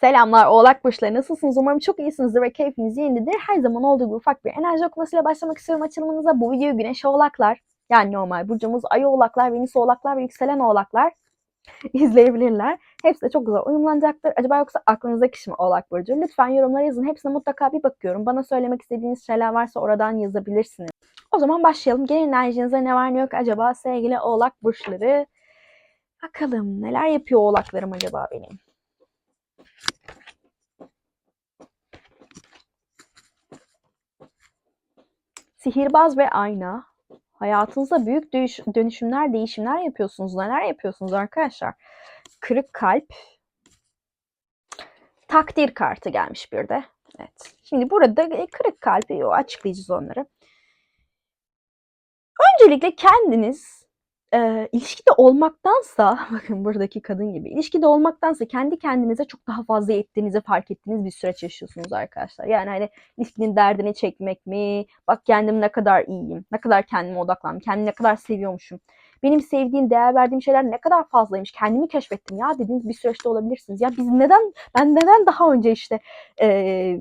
Selamlar Oğlak Burçları nasılsınız? Umarım çok iyisinizdir ve keyfiniz yerindedir. Her zaman olduğu gibi ufak bir enerji okumasıyla başlamak istiyorum açılımınıza. Bu videoyu Güneş Oğlaklar yani normal burcumuz Ay Oğlaklar, Venüs Oğlaklar ve Yükselen Oğlaklar izleyebilirler. Hepsi de çok güzel uyumlanacaktır. Acaba yoksa aklınızdaki kişi mi Oğlak Burcu? Lütfen yorumlara yazın. Hepsine mutlaka bir bakıyorum. Bana söylemek istediğiniz şeyler varsa oradan yazabilirsiniz. O zaman başlayalım. Genel enerjinize ne var ne yok acaba sevgili Oğlak Burçları? Bakalım neler yapıyor Oğlaklarım acaba benim? Sihirbaz ve ayna. Hayatınızda büyük dönüşümler, değişimler yapıyorsunuz. Neler yapıyorsunuz arkadaşlar? Kırık kalp. Takdir kartı gelmiş bir de. Evet. Şimdi burada e, kırık kalp, o açıklayacağız onları. Öncelikle kendiniz e, ilişkide olmaktansa, bakın buradaki kadın gibi, ilişkide olmaktansa kendi kendinize çok daha fazla yettiğinizi fark ettiğiniz bir süreç yaşıyorsunuz arkadaşlar. Yani hani ilişkinin derdini çekmek mi, bak kendim ne kadar iyiyim, ne kadar kendime odaklandım, kendimi ne kadar seviyormuşum, benim sevdiğim, değer verdiğim şeyler ne kadar fazlaymış, kendimi keşfettim ya dediğiniz bir süreçte olabilirsiniz. Ya biz neden, ben neden daha önce işte e,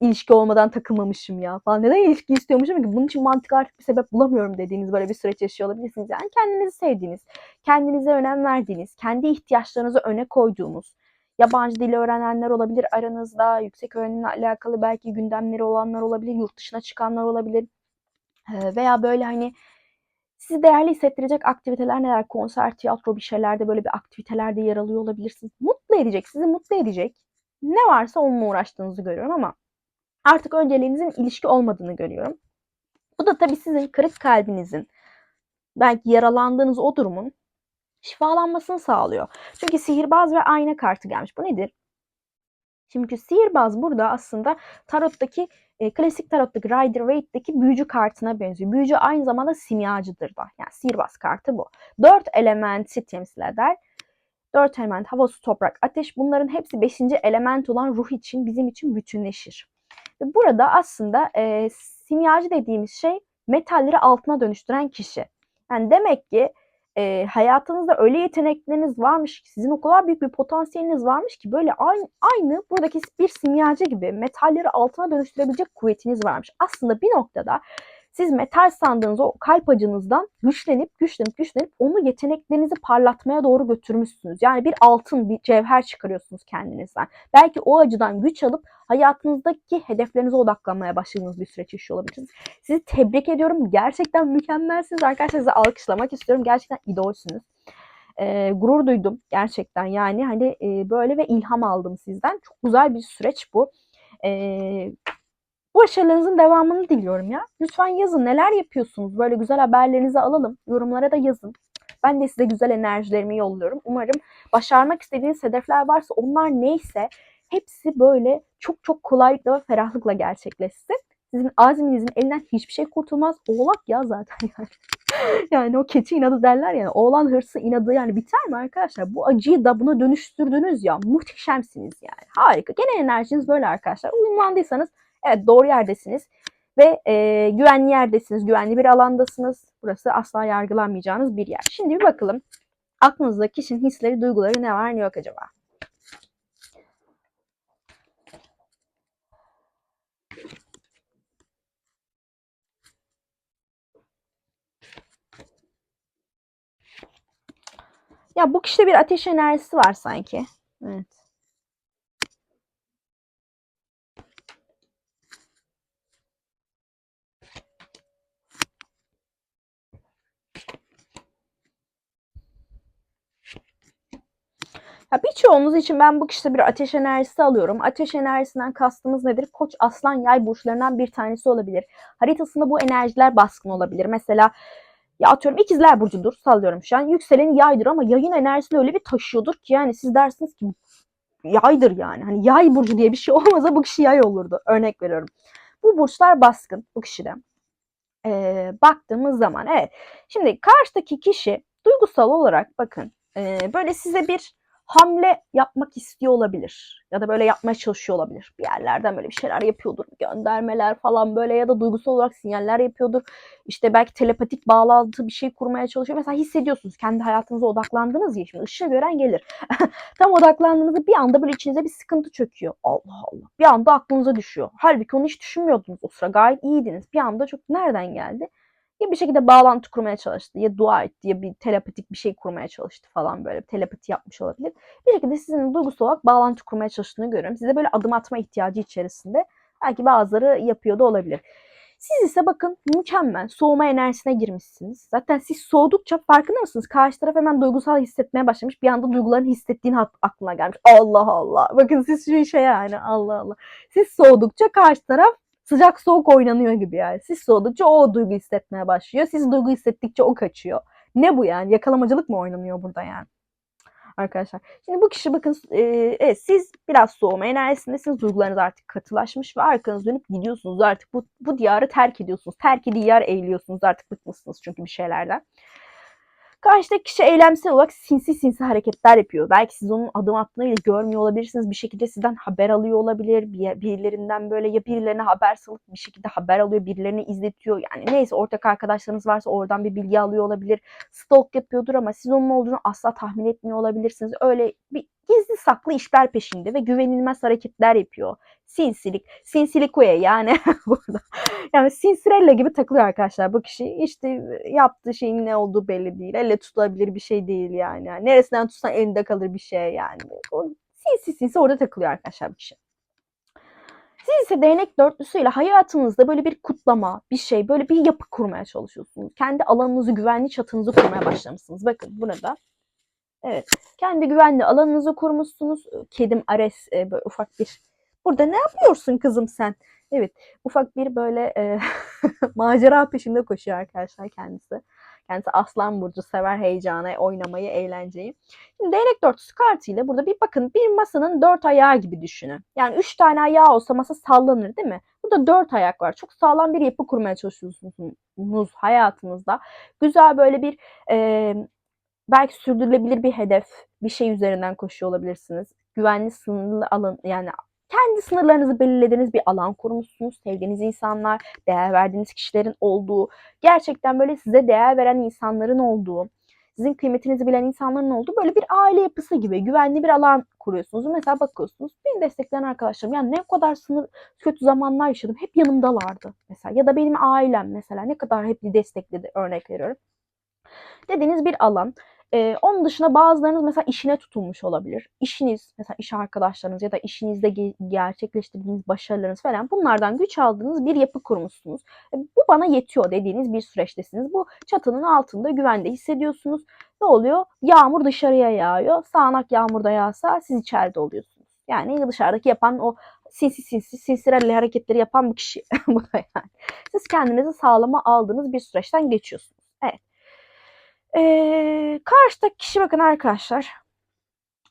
ilişki olmadan takılmamışım ya falan. Neden ilişki istiyormuşum ki? Bunun için mantık artık bir sebep bulamıyorum dediğiniz böyle bir süreç yaşıyor olabilirsiniz. Yani kendinizi sevdiğiniz, kendinize önem verdiğiniz, kendi ihtiyaçlarınızı öne koyduğunuz, yabancı dili öğrenenler olabilir aranızda, yüksek öğrenimle alakalı belki gündemleri olanlar olabilir, yurt dışına çıkanlar olabilir. Ee, veya böyle hani sizi değerli hissettirecek aktiviteler neler? Konser, tiyatro bir şeylerde böyle bir aktivitelerde yer alıyor olabilirsiniz. Mutlu edecek, sizi mutlu edecek. Ne varsa onunla uğraştığınızı görüyorum ama artık önceliğinizin ilişki olmadığını görüyorum. Bu da tabii sizin kırık kalbinizin belki yaralandığınız o durumun şifalanmasını sağlıyor. Çünkü sihirbaz ve ayna kartı gelmiş. Bu nedir? Çünkü sihirbaz burada aslında tarottaki e, klasik tarottaki Rider Waite'deki büyücü kartına benziyor. Büyücü aynı zamanda simyacıdır da. Yani sihirbaz kartı bu. Dört elementi temsil eder. Dört element hava, su, toprak, ateş bunların hepsi beşinci element olan ruh için bizim için bütünleşir. Ve burada aslında e, simyacı dediğimiz şey metalleri altına dönüştüren kişi. Yani demek ki e, hayatınızda öyle yetenekleriniz varmış ki sizin o kadar büyük bir potansiyeliniz varmış ki böyle aynı, aynı buradaki bir simyacı gibi metalleri altına dönüştürebilecek kuvvetiniz varmış. Aslında bir noktada siz metal sandığınız o kalp acınızdan güçlenip güçlenip güçlenip onu yeteneklerinizi parlatmaya doğru götürmüşsünüz. Yani bir altın, bir cevher çıkarıyorsunuz kendinizden. Belki o acıdan güç alıp hayatınızdaki hedeflerinize odaklanmaya başladığınız bir süreç yaşıyor olabilirsiniz. Sizi tebrik ediyorum. Gerçekten mükemmelsiniz arkadaşlar. Sizi alkışlamak istiyorum. Gerçekten idolsünüz. Ee, gurur duydum gerçekten yani hani e, böyle ve ilham aldım sizden. Çok güzel bir süreç bu. Ee, bu başarılarınızın devamını diliyorum ya. Lütfen yazın neler yapıyorsunuz. Böyle güzel haberlerinizi alalım. Yorumlara da yazın. Ben de size güzel enerjilerimi yolluyorum. Umarım başarmak istediğiniz hedefler varsa onlar neyse hepsi böyle çok çok kolaylıkla ve ferahlıkla gerçekleşsin. Sizin azminizin elinden hiçbir şey kurtulmaz. Oğlak ya zaten yani. yani o keçi inadı derler yani. Oğlan hırsı inadı yani biter mi arkadaşlar? Bu acıyı da buna dönüştürdünüz ya. Muhteşemsiniz yani. Harika. Gene enerjiniz böyle arkadaşlar. Uyumlandıysanız evet doğru yerdesiniz. Ve e, güvenli yerdesiniz. Güvenli bir alandasınız. Burası asla yargılanmayacağınız bir yer. Şimdi bir bakalım. Aklınızda kişinin hisleri, duyguları ne var ne yok acaba? Ya bu kişide bir ateş enerjisi var sanki. Evet. Ya birçoğumuz için ben bu kişide bir ateş enerjisi alıyorum. Ateş enerjisinden kastımız nedir? Koç, aslan, yay burçlarından bir tanesi olabilir. Haritasında bu enerjiler baskın olabilir. Mesela ya atıyorum ikizler burcudur sallıyorum şu an. Yükseleni yaydır ama yayın enerjisini öyle bir taşıyordur ki yani siz dersiniz ki yaydır yani. Hani yay burcu diye bir şey olmasa bu kişi yay olurdu. Örnek veriyorum. Bu burçlar baskın bu kişide. Ee, baktığımız zaman evet. Şimdi karşıdaki kişi duygusal olarak bakın e, böyle size bir hamle yapmak istiyor olabilir. Ya da böyle yapmaya çalışıyor olabilir. Bir yerlerden böyle bir şeyler yapıyordur. Göndermeler falan böyle ya da duygusal olarak sinyaller yapıyordur. İşte belki telepatik bağlantı bir şey kurmaya çalışıyor. Mesela hissediyorsunuz kendi hayatınıza odaklandınız ya şimdi ışığı gören gelir. Tam odaklandığınızda bir anda böyle içinize bir sıkıntı çöküyor. Allah Allah. Bir anda aklınıza düşüyor. Halbuki onu hiç düşünmüyordunuz o sıra. Gayet iyiydiniz. Bir anda çok nereden geldi? Ya bir şekilde bağlantı kurmaya çalıştı ya dua etti ya bir telepatik bir şey kurmaya çalıştı falan böyle telepati yapmış olabilir. Bir şekilde sizin duygusal olarak bağlantı kurmaya çalıştığını görüyorum. Size böyle adım atma ihtiyacı içerisinde belki bazıları yapıyor da olabilir. Siz ise bakın mükemmel soğuma enerjisine girmişsiniz. Zaten siz soğudukça farkında mısınız? Karşı taraf hemen duygusal hissetmeye başlamış. Bir anda duyguların hissettiğini aklına gelmiş. Allah Allah. Bakın siz şu şey yani Allah Allah. Siz soğudukça karşı taraf sıcak soğuk oynanıyor gibi yani. Siz soğudukça o duygu hissetmeye başlıyor. Siz duygu hissettikçe o kaçıyor. Ne bu yani? Yakalamacılık mı oynanıyor burada yani? Arkadaşlar. Şimdi bu kişi bakın e, evet, siz biraz soğuma enerjisindesiniz. Duygularınız artık katılaşmış ve arkanız dönüp gidiyorsunuz. Artık bu, bu diyarı terk ediyorsunuz. Terk diyar eğiliyorsunuz. Artık bıkmışsınız çünkü bir şeylerden. Karşıdaki kişi eylemsel olarak sinsi sinsi hareketler yapıyor. Belki siz onun adım attığını görmüyor olabilirsiniz. Bir şekilde sizden haber alıyor olabilir. Bir, birilerinden böyle ya birilerine haber salıp bir şekilde haber alıyor. Birilerini izletiyor. Yani neyse ortak arkadaşlarınız varsa oradan bir bilgi alıyor olabilir. Stalk yapıyordur ama siz onun olduğunu asla tahmin etmiyor olabilirsiniz. Öyle bir gizli saklı işler peşinde ve güvenilmez hareketler yapıyor. Sinsilik, sinsilikuye yani burada. Yani sinsirella gibi takılıyor arkadaşlar bu kişi. İşte yaptığı şeyin ne olduğu belli değil. Elle tutulabilir bir şey değil yani. yani neresinden tutsan elinde kalır bir şey yani. O sinsi sinsi orada takılıyor arkadaşlar bu kişi. Siz ise değnek dörtlüsüyle hayatınızda böyle bir kutlama, bir şey, böyle bir yapı kurmaya çalışıyorsunuz. Kendi alanınızı, güvenli çatınızı kurmaya başlamışsınız. Bakın burada Evet. Kendi güvenli alanınızı kurmuşsunuz. Kedim Ares e, böyle ufak bir. Burada ne yapıyorsun kızım sen? Evet. Ufak bir böyle e, macera peşinde koşuyor arkadaşlar kendisi. Kendisi aslan burcu sever heyecanı, oynamayı, eğlenceyi. Şimdi değnek dörtlüsü kartıyla burada bir bakın bir masanın dört ayağı gibi düşünün. Yani üç tane ayağı olsa masa sallanır değil mi? Burada dört ayak var. Çok sağlam bir yapı kurmaya çalışıyorsunuz hayatınızda. Güzel böyle bir e, belki sürdürülebilir bir hedef, bir şey üzerinden koşuyor olabilirsiniz. Güvenli sınırlı alan yani kendi sınırlarınızı belirlediğiniz bir alan kurmuşsunuz. Sevdiğiniz insanlar, değer verdiğiniz kişilerin olduğu, gerçekten böyle size değer veren insanların olduğu, sizin kıymetinizi bilen insanların olduğu böyle bir aile yapısı gibi güvenli bir alan kuruyorsunuz. Mesela bakıyorsunuz beni destekleyen arkadaşlarım yani ne kadar sınır kötü zamanlar yaşadım hep yanımdalardı mesela ya da benim ailem mesela ne kadar hep destekledi örnek veriyorum. Dediğiniz bir alan ee, onun dışında bazılarınız mesela işine tutulmuş olabilir. İşiniz, mesela iş arkadaşlarınız ya da işinizde ge- gerçekleştirdiğiniz başarılarınız falan bunlardan güç aldığınız bir yapı kurmuşsunuz. E, bu bana yetiyor dediğiniz bir süreçtesiniz. Bu çatının altında güvende hissediyorsunuz. Ne oluyor? Yağmur dışarıya yağıyor. Sağanak yağmur da yağsa siz içeride oluyorsunuz. Yani dışarıdaki yapan o sinsi sinsi sinsirelli hareketleri yapan bu kişi. yani. Siz kendinizi sağlama aldığınız bir süreçten geçiyorsunuz. Evet. Ee, karşıdaki kişi bakın arkadaşlar.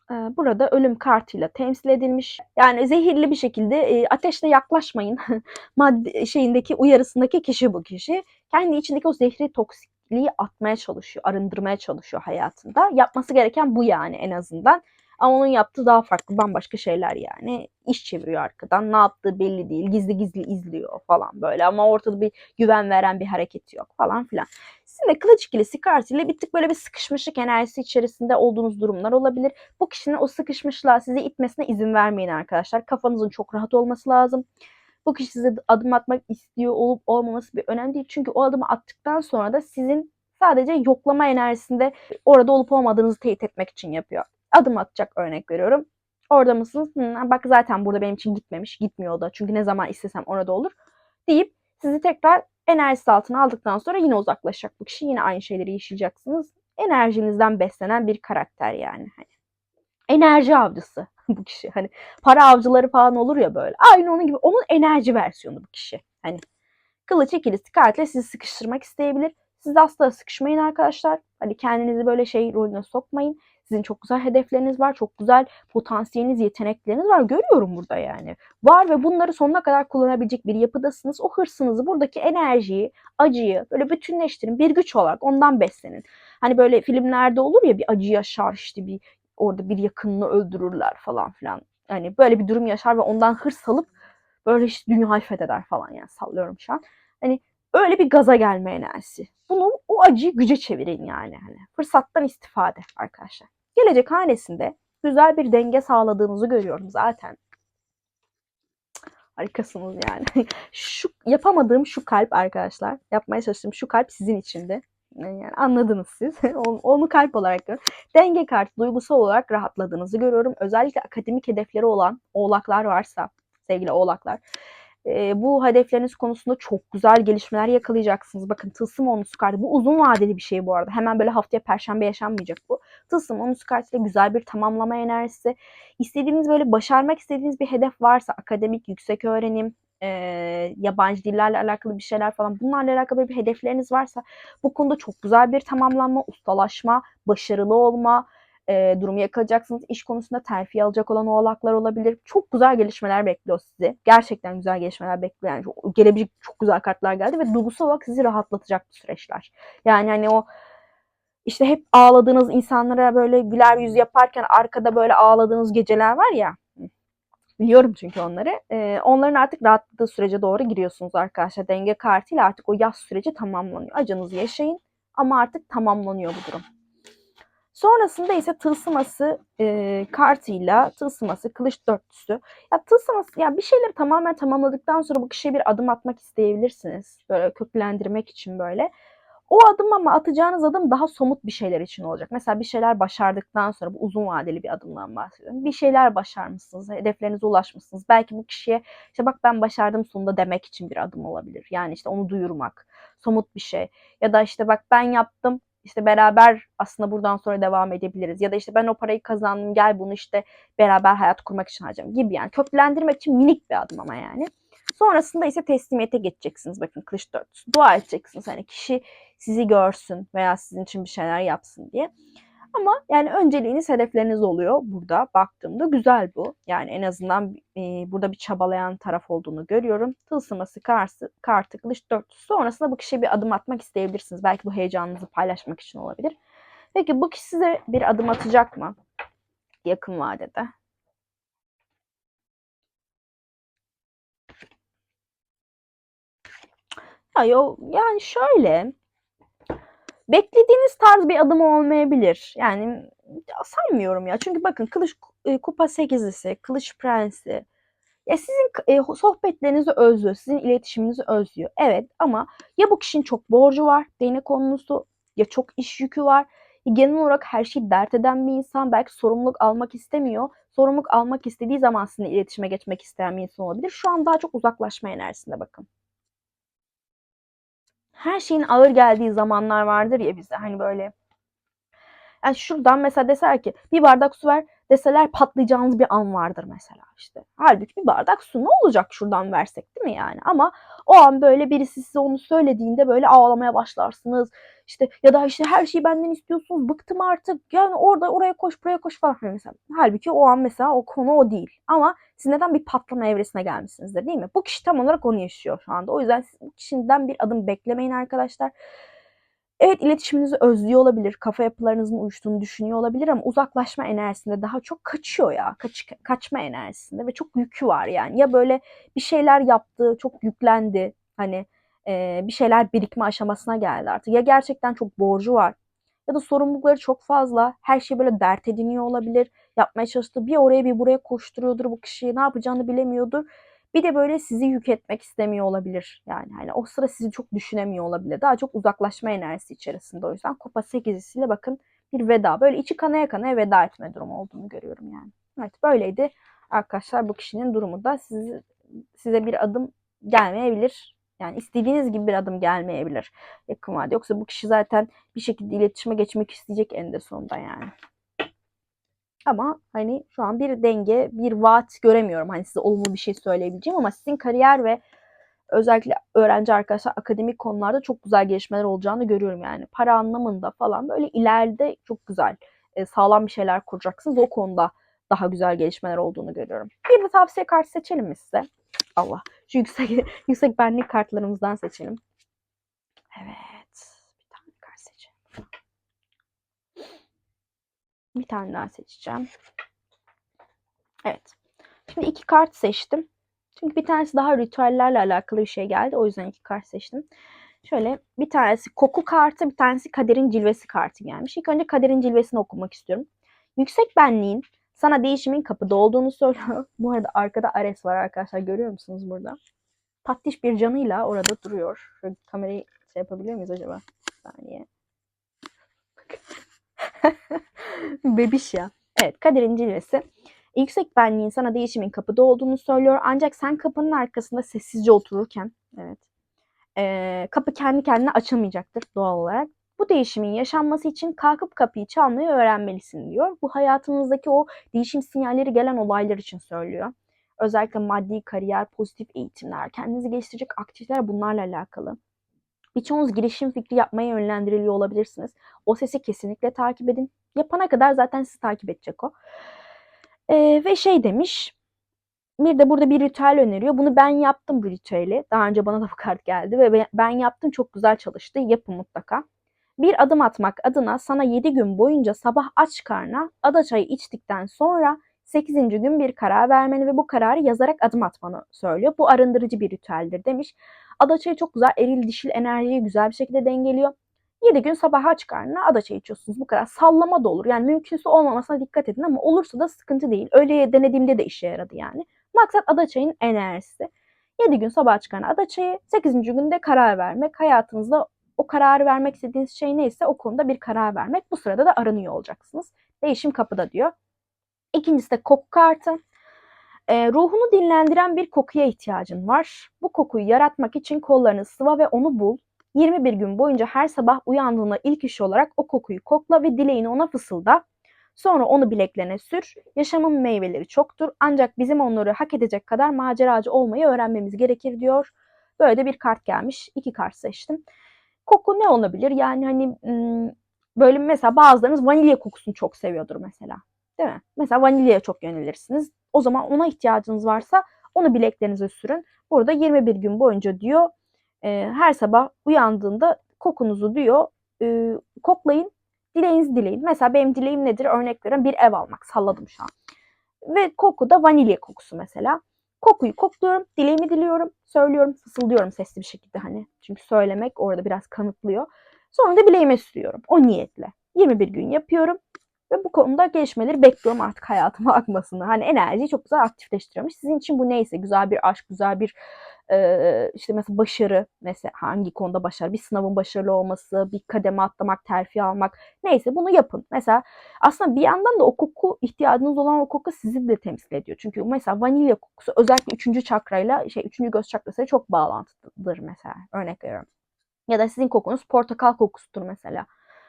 Burada ölüm kartıyla temsil edilmiş. Yani zehirli bir şekilde e, ateşle yaklaşmayın madde şeyindeki uyarısındaki kişi bu kişi. Kendi içindeki o zehri toksikliği atmaya çalışıyor, arındırmaya çalışıyor hayatında. Yapması gereken bu yani en azından. Ama onun yaptığı daha farklı bambaşka şeyler yani. İş çeviriyor arkadan. Ne yaptığı belli değil. Gizli gizli izliyor falan böyle. Ama ortada bir güven veren bir hareketi yok falan filan. Sizin de kılıç ikilisi kartıyla bir tık böyle bir sıkışmışlık enerjisi içerisinde olduğunuz durumlar olabilir. Bu kişinin o sıkışmışlığa sizi itmesine izin vermeyin arkadaşlar. Kafanızın çok rahat olması lazım. Bu kişi size adım atmak istiyor olup olmaması bir önemli değil. Çünkü o adımı attıktan sonra da sizin sadece yoklama enerjisinde orada olup olmadığınızı teyit etmek için yapıyor adım atacak örnek veriyorum. Orada mısınız? Hı, bak zaten burada benim için gitmemiş. Gitmiyor da. Çünkü ne zaman istesem orada olur. Deyip sizi tekrar enerjisi altına aldıktan sonra yine uzaklaşacak bu kişi. Yine aynı şeyleri yaşayacaksınız. Enerjinizden beslenen bir karakter yani. Hani enerji avcısı bu kişi. Hani para avcıları falan olur ya böyle. Aynı onun gibi. Onun enerji versiyonu bu kişi. Hani kılıç ikilisi kartla sizi sıkıştırmak isteyebilir. Siz asla sıkışmayın arkadaşlar. Hani kendinizi böyle şey rolüne sokmayın. Sizin çok güzel hedefleriniz var. Çok güzel potansiyeliniz, yetenekleriniz var. Görüyorum burada yani. Var ve bunları sonuna kadar kullanabilecek bir yapıdasınız. O hırsınızı, buradaki enerjiyi, acıyı böyle bütünleştirin. Bir güç olarak ondan beslenin. Hani böyle filmlerde olur ya bir acı yaşar işte bir orada bir yakınını öldürürler falan filan. Yani böyle bir durum yaşar ve ondan hırs alıp böyle işte dünyayı fetheder falan yani sallıyorum şu an. Hani öyle bir gaza gelme enerjisi. Bunu o acıyı güce çevirin yani. Hani fırsattan istifade arkadaşlar. Gelecek hanesinde güzel bir denge sağladığınızı görüyorum zaten. Harikasınız yani. şu yapamadığım şu kalp arkadaşlar. Yapmaya çalıştığım şu kalp sizin içinde. Yani anladınız siz. onu, onu kalp olarak görüyorum. Denge kartı duygusal olarak rahatladığınızı görüyorum. Özellikle akademik hedefleri olan oğlaklar varsa sevgili oğlaklar. E, bu hedefleriniz konusunda çok güzel gelişmeler yakalayacaksınız. Bakın tılsım onusu kartı. Bu uzun vadeli bir şey bu arada. Hemen böyle haftaya perşembe yaşanmayacak bu. Tılsım onusu kartıyla güzel bir tamamlama enerjisi. İstediğiniz böyle başarmak istediğiniz bir hedef varsa akademik, yüksek öğrenim, e, yabancı dillerle alakalı bir şeyler falan bunlarla alakalı bir hedefleriniz varsa bu konuda çok güzel bir tamamlanma, ustalaşma, başarılı olma, e, durumu yakalayacaksınız. İş konusunda terfi alacak olan oğlaklar olabilir. Çok güzel gelişmeler bekliyor sizi. Gerçekten güzel gelişmeler bekliyor. Yani gelebilecek çok güzel kartlar geldi ve duygusal olarak sizi rahatlatacak bu süreçler. Yani hani o işte hep ağladığınız insanlara böyle güler yüz yaparken arkada böyle ağladığınız geceler var ya. Biliyorum çünkü onları. Ee, onların artık rahatladığı sürece doğru giriyorsunuz arkadaşlar. Denge kartıyla artık o yaz süreci tamamlanıyor. Acınızı yaşayın ama artık tamamlanıyor bu durum. Sonrasında ise tılsıması e, kartıyla tılsıması kılıç dörtlüsü. Ya tılsıması ya bir şeyleri tamamen tamamladıktan sonra bu kişiye bir adım atmak isteyebilirsiniz. Böyle köklendirmek için böyle. O adım ama atacağınız adım daha somut bir şeyler için olacak. Mesela bir şeyler başardıktan sonra bu uzun vadeli bir adımdan bahsediyorum. Bir şeyler başarmışsınız, hedeflerinize ulaşmışsınız. Belki bu kişiye işte bak ben başardım sonunda demek için bir adım olabilir. Yani işte onu duyurmak, somut bir şey. Ya da işte bak ben yaptım, işte beraber aslında buradan sonra devam edebiliriz. Ya da işte ben o parayı kazandım gel bunu işte beraber hayat kurmak için harcayalım gibi yani. Köklendirmek için minik bir adım ama yani. Sonrasında ise teslimiyete geçeceksiniz. Bakın kılıç dörtlüsü. Dua edeceksiniz. Hani kişi sizi görsün veya sizin için bir şeyler yapsın diye. Ama yani önceliğiniz hedefleriniz oluyor burada baktığımda güzel bu. Yani en azından e, burada bir çabalayan taraf olduğunu görüyorum. Tılsıması, kartı, kartı, kılıç dörtlüsü sonrasında bu kişiye bir adım atmak isteyebilirsiniz. Belki bu heyecanınızı paylaşmak için olabilir. Peki bu kişi size bir adım atacak mı? Yakın vadede. Ya yo, yani şöyle beklediğiniz tarz bir adım olmayabilir. Yani sanmıyorum ya. Çünkü bakın kılıç e, kupa sekizlisi, kılıç prensi. Ya sizin e, sohbetlerinizi özlüyor, sizin iletişiminizi özlüyor. Evet ama ya bu kişinin çok borcu var, değnek konusu, ya çok iş yükü var. Ya genel olarak her şeyi dert eden bir insan belki sorumluluk almak istemiyor. Sorumluluk almak istediği zaman sizinle iletişime geçmek isteyen bir insan olabilir. Şu an daha çok uzaklaşma enerjisinde bakın her şeyin ağır geldiği zamanlar vardır ya bize hani böyle. Yani şuradan mesela deser ki bir bardak su ver deseler patlayacağınız bir an vardır mesela işte. Halbuki bir bardak su ne olacak şuradan versek değil mi yani? Ama o an böyle birisi size onu söylediğinde böyle ağlamaya başlarsınız. İşte ya da işte her şeyi benden istiyorsunuz. Bıktım artık. Yani orada oraya koş, buraya koş falan hani mesela. Halbuki o an mesela o konu o değil. Ama siz neden bir patlama evresine gelmişsinizdir değil mi? Bu kişi tam olarak onu yaşıyor şu anda. O yüzden siz bu kişiden bir adım beklemeyin arkadaşlar. Evet iletişiminizi özlüyor olabilir, kafa yapılarınızın uyuştuğunu düşünüyor olabilir ama uzaklaşma enerjisinde daha çok kaçıyor ya, kaç, kaçma enerjisinde ve çok yükü var yani. Ya böyle bir şeyler yaptı, çok yüklendi, hani e, bir şeyler birikme aşamasına geldi artık. Ya gerçekten çok borcu var ya da sorumlulukları çok fazla, her şey böyle dert ediniyor olabilir. Yapmaya çalıştığı bir oraya bir buraya koşturuyordur bu kişiyi, ne yapacağını bilemiyordur bir de böyle sizi yük etmek istemiyor olabilir. Yani hani o sıra sizi çok düşünemiyor olabilir. Daha çok uzaklaşma enerjisi içerisinde o yüzden. Kupa 8'isiyle bakın bir veda. Böyle içi kanaya kanaya veda etme durumu olduğunu görüyorum yani. Evet böyleydi. Arkadaşlar bu kişinin durumu da sizi, size bir adım gelmeyebilir. Yani istediğiniz gibi bir adım gelmeyebilir yakın vadede. Yoksa bu kişi zaten bir şekilde iletişime geçmek isteyecek en de sonunda yani. Ama hani şu an bir denge, bir vaat göremiyorum. Hani size olumlu bir şey söyleyebileceğim ama sizin kariyer ve özellikle öğrenci arkadaşlar akademik konularda çok güzel gelişmeler olacağını görüyorum yani. Para anlamında falan böyle ileride çok güzel e, sağlam bir şeyler kuracaksınız. O konuda daha güzel gelişmeler olduğunu görüyorum. Bir de tavsiye kartı seçelim mi size? Allah. Şu yüksek yüksek benlik kartlarımızdan seçelim. Evet. Bir tane daha seçeceğim. Evet. Şimdi iki kart seçtim. Çünkü bir tanesi daha ritüellerle alakalı bir şey geldi. O yüzden iki kart seçtim. Şöyle bir tanesi koku kartı, bir tanesi kaderin cilvesi kartı gelmiş. İlk önce kaderin cilvesini okumak istiyorum. Yüksek benliğin sana değişimin kapıda olduğunu söylüyor. Bu arada arkada Ares var arkadaşlar. Görüyor musunuz burada? Tatlış bir canıyla orada duruyor. Şöyle kamerayı şey yapabiliyor muyuz acaba? Bir saniye. Bebiş ya. Evet kaderin cilvesi. Yüksek benliğin sana değişimin kapıda olduğunu söylüyor. Ancak sen kapının arkasında sessizce otururken, evet, ee, kapı kendi kendine açılmayacaktır doğal olarak. Bu değişimin yaşanması için kalkıp kapıyı çalmayı öğrenmelisin diyor. Bu hayatınızdaki o değişim sinyalleri gelen olaylar için söylüyor. Özellikle maddi kariyer, pozitif eğitimler, kendinizi geliştirecek aktiviteler bunlarla alakalı. Birçoğunuz girişim fikri yapmaya yönlendiriliyor olabilirsiniz. O sesi kesinlikle takip edin. Yapana kadar zaten sizi takip edecek o. Ee, ve şey demiş. Bir de burada bir ritüel öneriyor. Bunu ben yaptım bu ritüeli. Daha önce bana da bu kart geldi ve ben yaptım çok güzel çalıştı. Yapın mutlaka. Bir adım atmak adına sana 7 gün boyunca sabah aç karna ada çayı içtikten sonra 8. gün bir karar vermeni ve bu kararı yazarak adım atmanı söylüyor. Bu arındırıcı bir ritüeldir demiş. Ada çayı çok güzel eril dişil enerjiyi güzel bir şekilde dengeliyor. 7 gün sabah aç karnına ada çayı içiyorsunuz. Bu kadar. Sallama da olur. Yani mümkünse olmamasına dikkat edin ama olursa da sıkıntı değil. Öyle denediğimde de işe yaradı yani. Maksat ada çayın enerjisi. 7 gün sabah aç karnına ada çayı, 8. günde karar vermek. Hayatınızda o kararı vermek istediğiniz şey neyse o konuda bir karar vermek. Bu sırada da aranıyor olacaksınız. Değişim kapıda diyor. İkincisi de koku kartı. E, ruhunu dinlendiren bir kokuya ihtiyacın var. Bu kokuyu yaratmak için kollarını sıva ve onu bul. 21 gün boyunca her sabah uyandığında ilk iş olarak o kokuyu kokla ve dileğini ona fısılda. Sonra onu bileklerine sür. Yaşamın meyveleri çoktur ancak bizim onları hak edecek kadar maceracı olmayı öğrenmemiz gerekir diyor. Böyle de bir kart gelmiş. İki kart seçtim. Koku ne olabilir? Yani hani böyle mesela bazılarınız vanilya kokusunu çok seviyordur mesela. Değil mi? Mesela vanilyaya çok yönelirsiniz. O zaman ona ihtiyacınız varsa onu bileklerinize sürün. Burada 21 gün boyunca diyor e, her sabah uyandığında kokunuzu diyor e, koklayın. Dileğinizi dileyin. Mesela benim dileğim nedir? Örnek veriyorum bir ev almak. Salladım şu an. Ve koku da vanilya kokusu mesela. Kokuyu kokluyorum, dileğimi diliyorum, söylüyorum, fısıldıyorum sesli bir şekilde hani. Çünkü söylemek orada biraz kanıtlıyor. Sonra da bileğime sürüyorum o niyetle. 21 gün yapıyorum ve bu konuda gelişmeleri bekliyorum artık hayatıma akmasını. Hani enerjiyi çok güzel aktifleştiriyormuş. Sizin için bu neyse güzel bir aşk, güzel bir e, işte mesela başarı, mesela hangi konuda başarı, bir sınavın başarılı olması, bir kademe atlamak, terfi almak neyse bunu yapın. Mesela aslında bir yandan da o koku ihtiyacınız olan o koku sizi de temsil ediyor. Çünkü mesela vanilya kokusu özellikle üçüncü çakrayla şey üçüncü göz çakrasıyla çok bağlantılıdır mesela örnek veriyorum. Ya da sizin kokunuz portakal kokusudur mesela.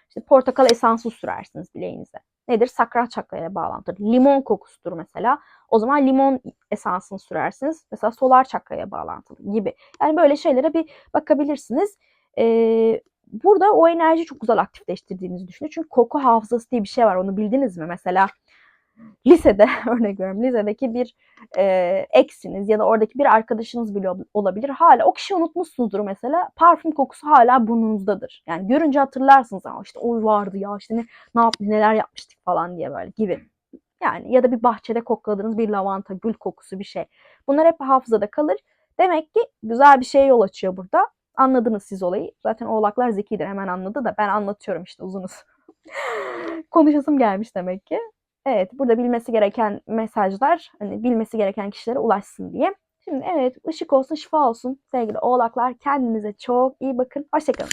İşte portakal esansı sürersiniz bileğinize. Nedir? Sakral çakraya bağlantıdır. Limon kokusudur mesela. O zaman limon esansını sürersiniz. Mesela solar çakraya bağlantılı gibi. Yani böyle şeylere bir bakabilirsiniz. Ee, burada o enerji çok güzel aktifleştirdiğinizi düşünüyor. Çünkü koku hafızası diye bir şey var. Onu bildiniz mi? Mesela lisede örnek veriyorum lisedeki bir e, eksiniz ya da oradaki bir arkadaşınız bile olabilir. Hala o kişi unutmuşsunuzdur mesela. Parfüm kokusu hala burnunuzdadır. Yani görünce hatırlarsınız ama işte o vardı ya işte ne, ne yapmış neler yapmıştık falan diye böyle gibi. Yani ya da bir bahçede kokladığınız bir lavanta, gül kokusu bir şey. Bunlar hep hafızada kalır. Demek ki güzel bir şeye yol açıyor burada. Anladınız siz olayı. Zaten oğlaklar zekidir hemen anladı da ben anlatıyorum işte uzunuz. Konuşasım gelmiş demek ki. Evet burada bilmesi gereken mesajlar hani bilmesi gereken kişilere ulaşsın diye. Şimdi evet ışık olsun şifa olsun sevgili oğlaklar kendinize çok iyi bakın. Hoşçakalın.